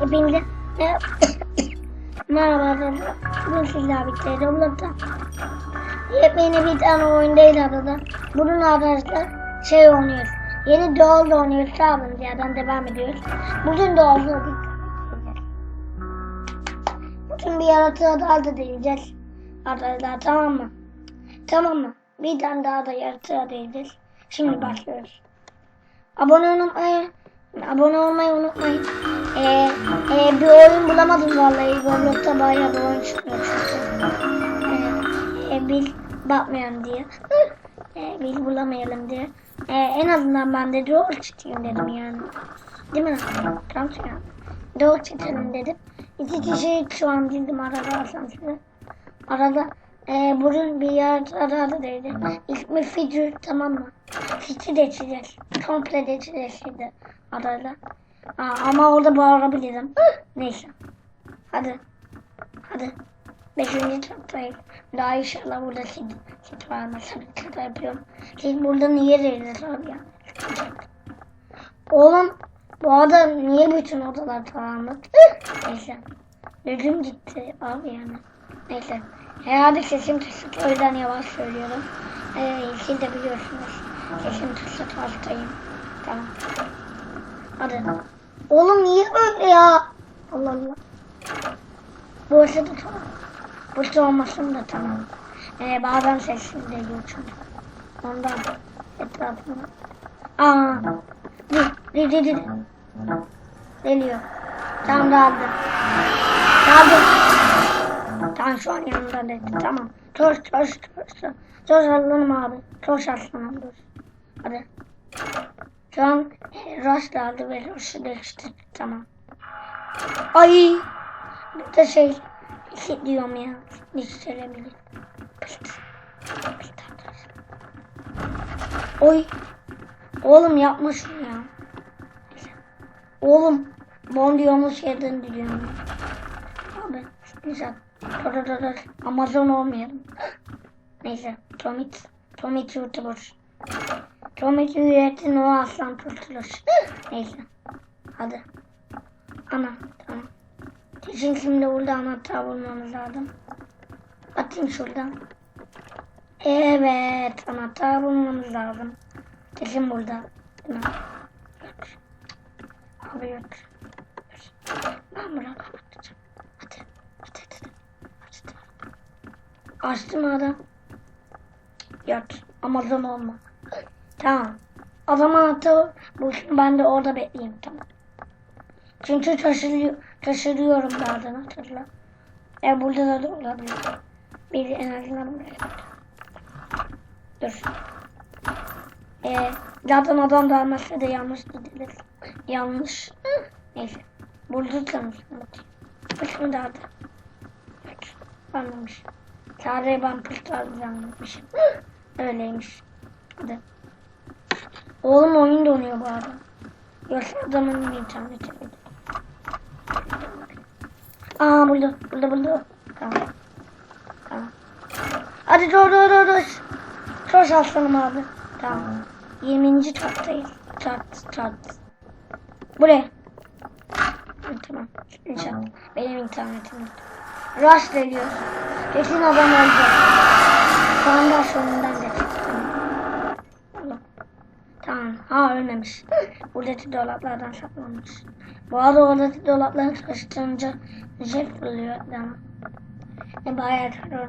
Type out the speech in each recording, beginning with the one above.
Hepinize merhaba. arkadaşlar. Bugün sizlerle birlikte Roblox'ta yepyeni bir tane oyundayız arkadaşlar. Bugün arkadaşlar şey oynuyoruz. Yeni Doğal oynuyoruz. Sağolun yerden devam ediyoruz. Bugün Doğal Bugün bir yaratığa daha da deneyeceğiz. Arkadaşlar tamam mı? Tamam mı? Bir tane daha da yaratığa deneyeceğiz. Şimdi başlıyoruz. Abone olmayı, abone olmayı unutmayın. Ee, e, bir oyun bulamadım vallahi. Roblox'ta bayağı bir oyun çıkıyor çünkü. Ee, e, bil bakmayalım diye. Ee, bil bulamayalım diye. Ee, en azından ben de doğru çıkayım dedim yani. Değil mi? Tamam ya. Doğru çıkalım dedim. İki kişi şu an bildim arada size. Arada e, bugün bir yer arada değildi. İsmi Fidür tamam mı? Fikri de çizeceğiz. Komple de çizeceğiz şimdi arada. Aa, ama orada bağırabilirim. Neyse. Hadi. Hadi. Beşinci çaptayız. Daha inşallah burada sit, sit vermez. Şaka yapıyorum. Siz burada niye değiliz abi ya? Oğlum bu arada niye bütün odalar karanlık? Neyse. Gözüm gitti abi yani. Neyse. Herhalde sesim kısık. O yüzden yavaş söylüyorum. Ee, siz de biliyorsunuz. Sesim kısık hastayım. Tamam. Hadi. Oğlum niye böyle ya? Allah Allah. Burası da tamam. Burası olmasın da tamam. Ee, bazen sesim geliyor çünkü. Ondan etrafına. Aa. Di, di, di. Geliyor. Tamam daldı. Daldı. Tamam şu an yanımda dedi. Tamam. Toş toş toş. Toş aslanım abi. Toş aslanım dur. Hadi. Şu Rush geldi ve Rush'ı geçti. Tamam. Ay. Bir de şey hissediyorum ya. Pıt arkadaşlar. Oy. Oğlum yapma şunu ya. Oğlum. Bon diyormuş yerden diliyorum. Abi. Güzel. Dur dur dur. Amazon olmayalım. Neyse. Tomit. Tomit YouTuber. Tomit üyetin o aslan kurtulur. Neyse. Hadi. Ana. Tamam. Kesin şimdi burada anahtar bulmamız lazım. Atayım şuradan. Evet. Anahtar bulmamız lazım. Kesin burada. Değil mi? Yok. Abi yok. Ben buraya kapatacağım. Hadi hadi. Hadi. hadi. Açtım adam. Yok. Amazon olma. Tamam. O zaman hatta bu ben de orada bekleyeyim tamam. Çünkü taşırıyor, taşırıyorum bazen hatırla. E burada da, da olabilir. Bir en azından buraya. Dur. E, zaten adam da almazsa da yanlış gidilir. Yanlış. Neyse. Burada tanıştım. Kısmı da aldı. Evet. Anlamış. Sadece ben pırtlar zannetmişim. Öyleymiş. Hadi. Oğlum oyun donuyor bu arada. Yoksa adamın interneti miydi? Aa buldu. Buldu buldu. Tamam. Tamam. Hadi dur dur dur dur. Çok aslanım abi. Tamam. 20. kattayız. Kat kat. Buraya. Tamam. İnşallah. Benim internetim. Rush geliyor. Kesin adam olacak. Şu anda sonundan geçtik. Allah. Tamam. Ha ölmemiş. Buradaki dolaplardan saklanmış. Bu arada oradaki dolapları karıştırınca jet fırlıyor adama. E bayağı terör.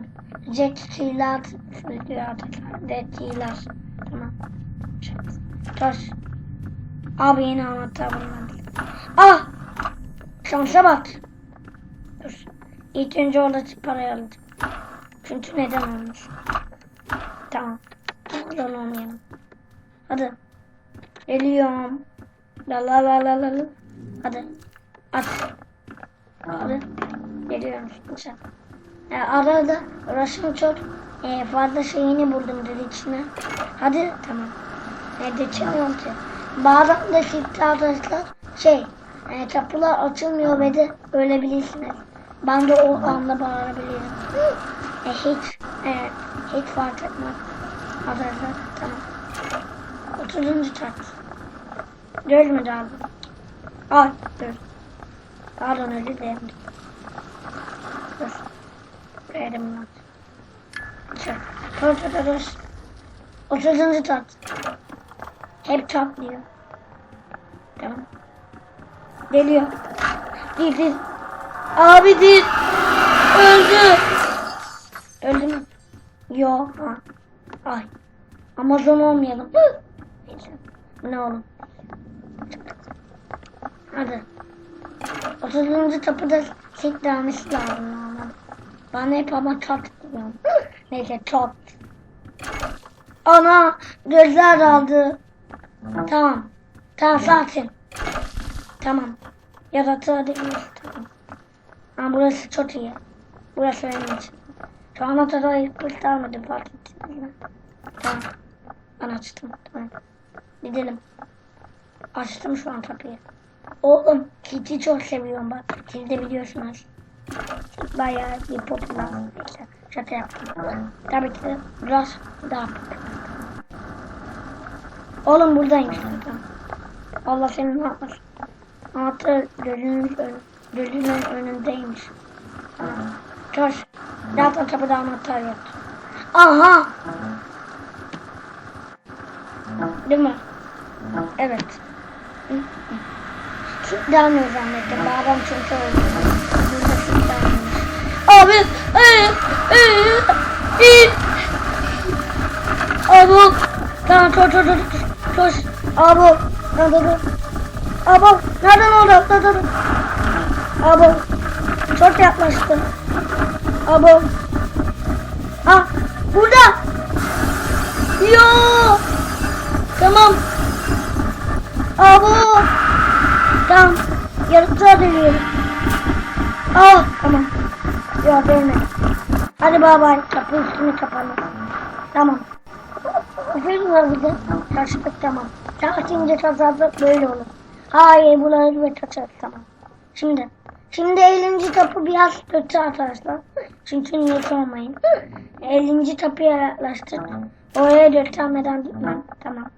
Jet silah fırlıyor adama. Jet silah. Tamam. Taş. Abi yine anahtar bulmadı. Ah! Şansa bak. Dur. İlk önce oradaki parayı alacağım. Çünkü neden olmuş? Tamam. Oradan olmayalım. Hadi. Geliyorum. La la la la la. Hadi. At. Hadi. Geliyorum. Güzel. E, arada uğraşım çok e, fazla şeyini buldum dedi içine. Hadi tamam. E, geçemiyorum ki. Bazen de sitte arkadaşlar şey e, kapılar açılmıyor ve de ölebilirsiniz. Ben de o anda bağırabilirim. E, hiç e, hiç fark etmez. Arkadaşlar tamam. 30. kat. Göz mü lazım? Ay dur. Pardon özür dilerim. Dur. Verdim lan. Dur dur dur dur. Otuzuncu tat. Hep tat diyor. Tamam. Geliyor. Değil değil. Abi değil. Öldü. Öldü mü? Yo. Ha. Ay. Amazon olmayalım. Ne oğlum? Hadi. 30. tapıda sik vermesi lazım. Bana hep ama tat diyorum. Neyse tat. Ana gözler aldı. Tamam. Tamam sakin. Tamam. Yaratığa değiliz. Tamam. Ha, burası çok iyi. Burası benim için. Şu ana kadar kurtarmadı fark ettiniz mi? Tamam. Ben açtım. Tamam. Gidelim. Açtım şu an kapıyı. Oğlum Kitty çok seviyorum bak. Siz de biliyorsunuz. Bayağı bir popüler. Şaka yaptım. Tabii ki de biraz daha popüler. Oğlum buradayım zaten. Allah seni ne yapmasın. Anahtar gözünün, gözünün önündeymiş. Koş. Zaten kapıda anahtar yok. Aha! Değil mi? Evet. Hı, hı. Kilitlenmiyor zannettim. Babam çünkü öldü. Burada kilitlenmemiş. Abi! Ee, ee, ee. Abi! Tamam dur dur dur. Koş. Abi! Dur. Abi! Nereden oldu? Dur. Abi! Çok yaklaştı. Abi! Ah! Burada! Yo! Tamam. Abi! Tamam. Yaratığa dönüyorum. Ah tamam. Yok dönmedim. Hadi bay bay. Kapı üstünü kapalı. Tamam. Aferin var bize. Karşılık tamam. Sakince kazandı böyle olur. Hayır buları ve kaçar tamam. Şimdi. Şimdi 50. kapı biraz kötü arkadaşlar. Çünkü niye sormayın. 50. kapıya yaklaştık. Oraya göstermeden gitmem. Tamam.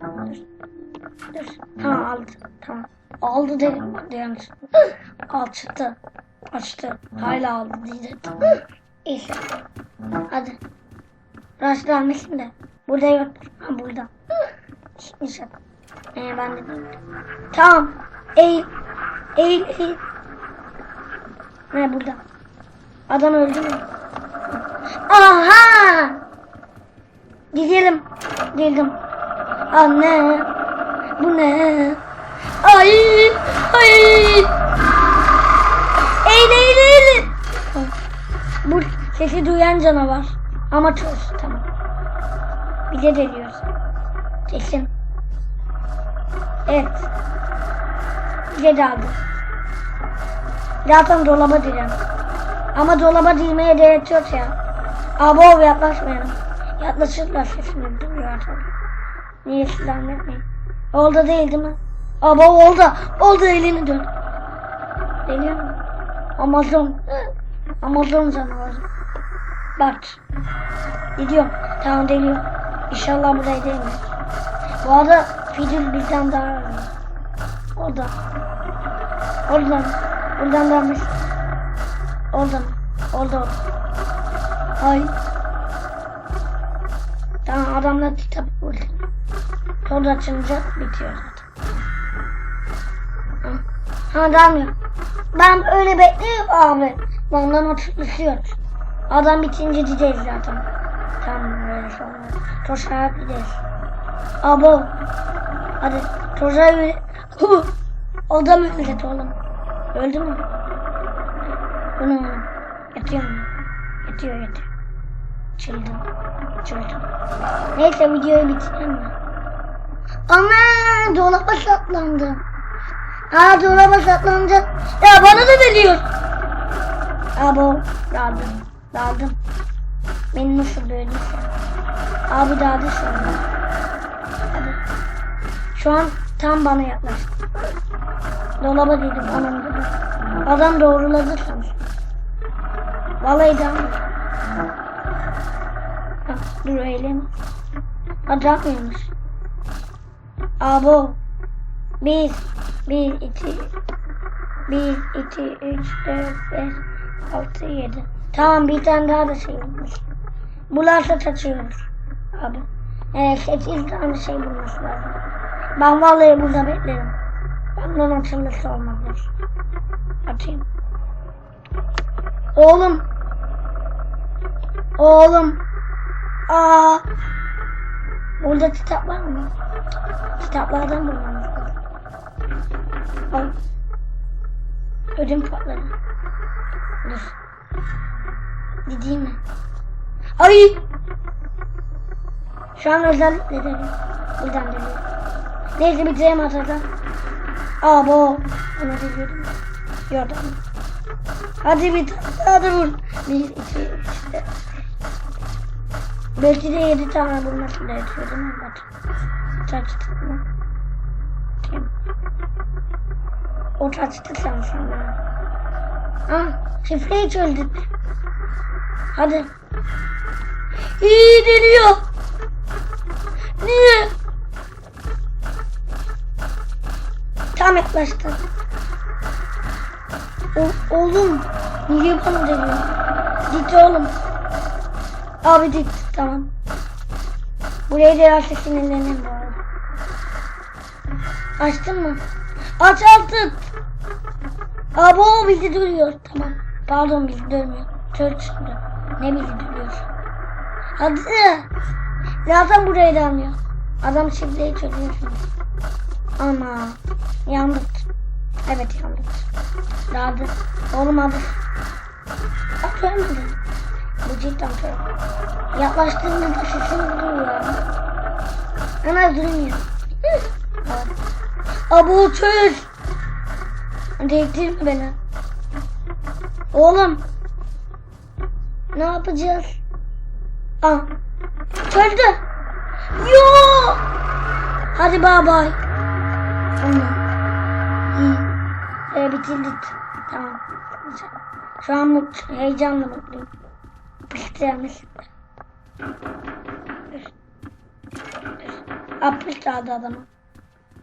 Dur. Dur. Ha aldı. Tamam. Aldı dedim. Diyorum. Açtı. Açtı. Hala aldı diyecektim. İyi. Hadi. Rush vermesin de. Burada yok. Ha burada. İnşallah. Ee, ben de. Tamam. Eğil. Eğil eğil. Ne burada? Adam öldü mü? Aha! Gidelim. Geldim. Anne. Bu ne? Ay! Ay! Eğil eğil eğil. Bu sesi duyan canavar. Ama çok tamam. Bize deliyoruz. Kesin. Evet. Bize daldı. Zaten dolaba direlim. Ama dolaba dilmeye gerek yok ya. Abo yaklaşmayalım. Yaklaşırlar sesini duyuyor artık. Niye silahını etmeyin. Oldu değil değil mi? Abo oldu. Oldu elini dön. Deliyor mu? Amazon. Amazon canavarı. Bak. Gidiyorum. Tamam deliyor. İnşallah burayı değmiyor. Bu arada Fidül bizden daha önemli. Orada. Oradan. Buradan dönmüş. Oradan. Orada orada. Ay. Tamam adamlar kitap buldu. Kod açınca bitiyor ha dalmıyor. Ben öyle bekliyorum abi. Ondan hatırlıyor. Adam bitince gideceğiz zaten. Tamam öyle sonra. Koşarak gideceğiz. Abo. Hadi o da mı öldü oğlum? Öldü mü? Bu ne oğlum? Yatıyor mu? Yatıyor yatıyor. Çıldım. Çıldım. Neyse videoyu bitireyim mi? Ana dolaba saklandı. Ha dolaba saklanınca. Ya bana da veriyor. Abo daldım. Daldım. Beni nasıl böyleyse. Şey. Abi daldı şu. Hadi. Şu an tam bana yaklaştı. Dolaba dedim anam dedi. Adam doğruladı sanırım. Vallahi da. Bak dur öyle mi? Adam mıymış? Abo. Biz 1, 2, 1, 2, 3, 4, 5, 6, 7. Tamam bir tane daha da şey bulmuş. Bularsa taçıyoruz. Abi. Evet 8 tane şey bulması lazım. Ben vallahi burada beklerim. Benden açılırsa olmazdır. Açayım. Oğlum. Oğlum. Aa. Burada kitap var mı? Kitaplardan bulmamız Al. Ödüm patladı. Dur. Gideyim mi? Ay! Şu an özellikle deniyor. Buradan deniyor. Neyse bitireyim atadan. Aa bu. Ona deliyordum. Gördüm. Hadi bir da vur. Bir, iki, üç, dört. Belki de yedi tane bulması gerekiyor değil mi? Bak. Kaçtı mı? Kim? O kaçtı sen sana. Ah, şifreyi çözdük. Hadi. İyi deniyor. Niye? Tam yaklaştı. O, oğlum niye bana deniyor? Git oğlum. Abi git tamam. Buraya derse sinirleneyim bu arada. Açtın mı? Aç artık. Abi o bizi duyuyor. Tamam. Pardon bizi duymuyor. Tır çıktı. Ne bizi duyuyor. Hadi. Zaten burayı da almıyor. Adam şifreyi çözüyor şimdi. Ana. Yandık. Evet yandık. Daha Olmadı. Bak ölmedi. Bu cidden çok. Yaklaştığında da sesini duyuyor. Ana duymuyor. Çöz. Değdirme beni. Oğlum. Ne yapacağız? Aa. Çözdü. Yo. Hadi bay bay. Tamam. İyi. Ee, bitirdik. Tamam. Şu an mutlu, heyecanla mutluyum. Piştirmiş. Apıştırdı adamı.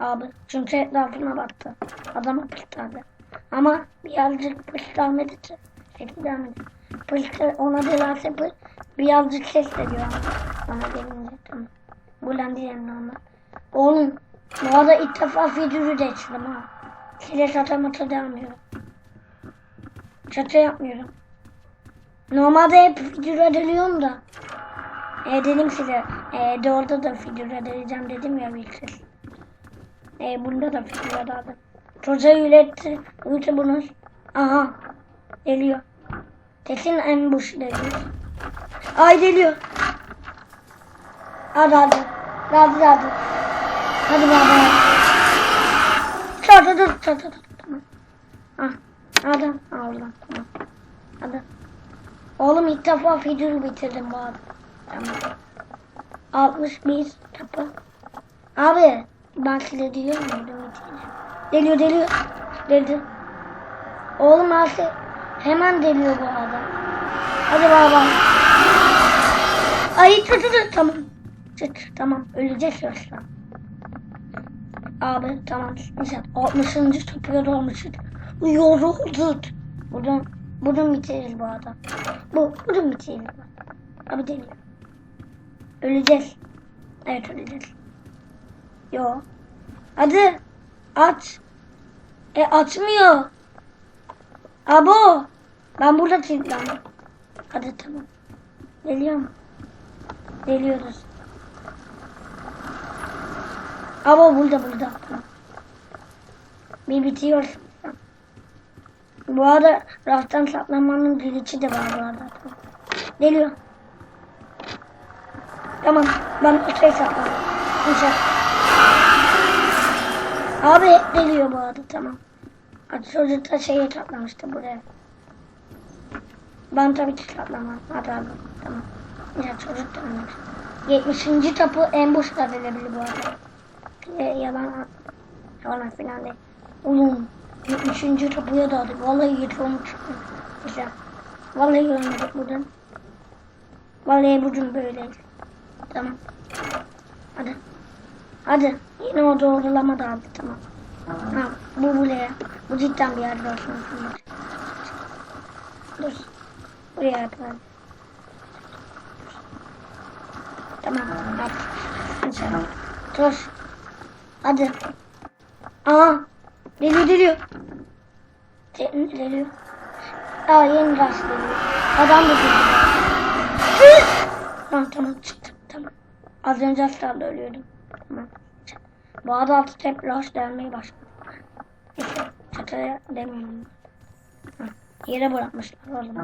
Abi çünkü etrafına baktı. Adam apıştırdı. Ama birazcık pıştırmadı. Pıştırmadı. Pıştır ona dilerse pı- birazcık ses veriyor. Bana gelince tamam. Bulan diyelim normal. Oğlum bu arada ilk defa figürü de içtim ha. Size satamata devam Şaka yapmıyorum. Normalde hep figür ediliyorum da. E, dedim size. E, doğruda da figür edileceğim dedim ya ilk kez. E, bunda da figür edildim. Çocuğa üretti. Üretti bunu. Aha. Geliyor. Kesin boş geliyor. Ay geliyor. Hadi hadi. Hadi hadi. Hadi baba. Çat dur çat dur. Tamam. Ah. Adam aldım. Tamam. Hadi. Oğlum ilk defa figürü bitirdim bu arada. Tamam. 61 kapı. Abi ben size diyor muydum? Deliyor deliyor. Deldi. Oğlum abi hemen deliyor bu adam. Hadi baba. Ay tut tut tamam. Çık tamam öleceğiz yoksa. Abi tamam güzel. 60. kapıya dolmuşuz. Yorulduk. Buradan buradan bitiririz bu adam. Bu buradan bitiririz. Abi deliyor. Öleceğiz. Evet öleceğiz. Yo. Hadi. Aç. E açmıyor. Abo. Ben burada kilitlendim. Hadi tamam. Geliyor mu? Geliyoruz. Abo burada burada. Bir bitiyor. Bu arada raftan saklanmanın dilici de var bu arada. Geliyor. Tamam. Ben şey sakladım. Güzel. Abi geliyor bu arada. Tamam. Hadi çocuk da şeye saklamıştı buraya. Ben tabii ki saklamam. Hadi abi. Tamam. Ya çocuk da ölmüş. 70. tapu en boş edilebilir bu arada. E, yalan yalan filan değil. Oğlum 70. tapuya daldık. Vallahi yıkılmış. Güzel. Vallahi görmedik buradan. Vallahi bugün böyleydi. Tamam. Hadi. Yine o doğrulama da aldı. Tamam. Ha, bu buraya. Bu cidden bir yerde olsun. Dur. Buraya yapalım. Tamam. İnşallah. Dur. Hadi. Aa. Geliyor. Geliyor geliyor. Aa yeni geliyor. Adam da geliyor. Hı! Tamam tamam çıktım tamam. Az önce asla ölüyordum. Tamam. Hep rush gelmeye başladı. Neyse çatıya demiyorum. Yere bırakmışlar oğlum.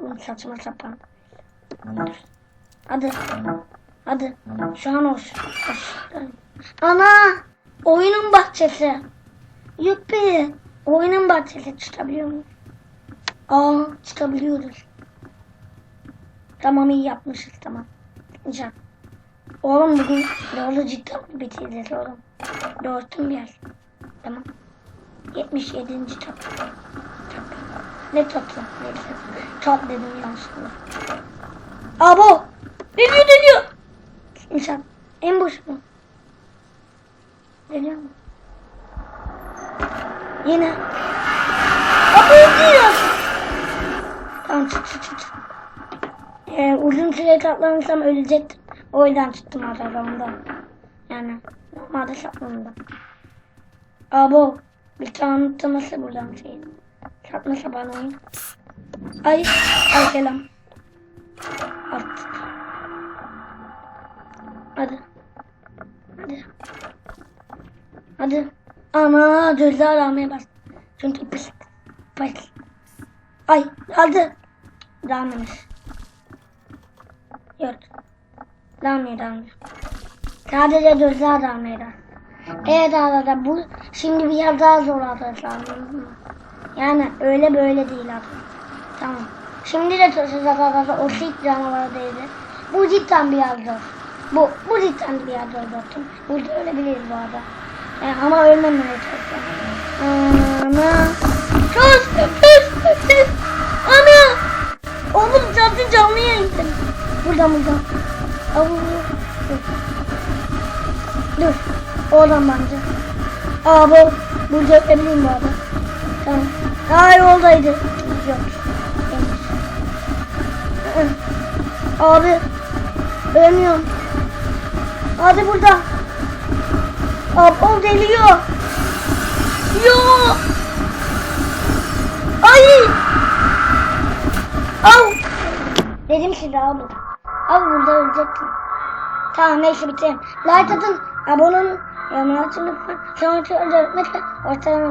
Oğlum saçma sapan. Hadi. Hadi. Şu an. Olsun. Ana! Oyunun bahçesi. Yuppi. Oyunun bahçesi çıkabiliyor muyuz? Aa çıkabiliyoruz. Tamam iyi yapmışız tamam. Güzel. Oğlum bugün yolu cidden bitireceğiz oğlum. Dörtüm yer. Tamam. 77. tat. Tat. Ne tatlı? Neyse. Tat dedim yanlışlıkla. Abo! Dönüyor dönüyor. İnsan. En boş mu? Dönüyor mu? Yine. Abo diyor. Tamam çık çık. çık. Ee, uzun süre katlanırsam ölecektim. O yüzden çıktım arada Yani normalde saklandım. Abo bir tane unutması buradan şey. Saçma sapan oyun. Ay ay selam. At. Hadi. Hadi. Hadi. Ana ceza aramaya bas. Çünkü pis. Pis. Ay aldı. Devam Yok. Devam devam Sadece ceza devam Evet arada bu şimdi bir yer daha zor arkadaşlar. Yani öyle böyle değil abi. Tamam. Şimdi de söz arkadaşlar o sit canavarı değildi. Bu cidden bir yer zor. Bu, bu cidden bir yer zor dostum. Burada ölebiliriz bu arada. Yani ama ölmemeye çalışıyorum. Ana. Sus, sus, sus. Ana. Oğlum zaten canlı yayındayım. Buradan buradan. Aa, dur. Dur. Oradan bence. Aa bu. Burada öpebileyim bu arada. Tamam. Aa yoldaydı. Yok. Abi. Ölmüyorum. Hadi burada. Abi deliyor. Yo. Ay. Au. Dedim size abi. Abi burada ölecektim. Tamam neyse bitirelim. Like atın, abone olun, yorumlar atın lütfen. Sonra öldürmek ortalama.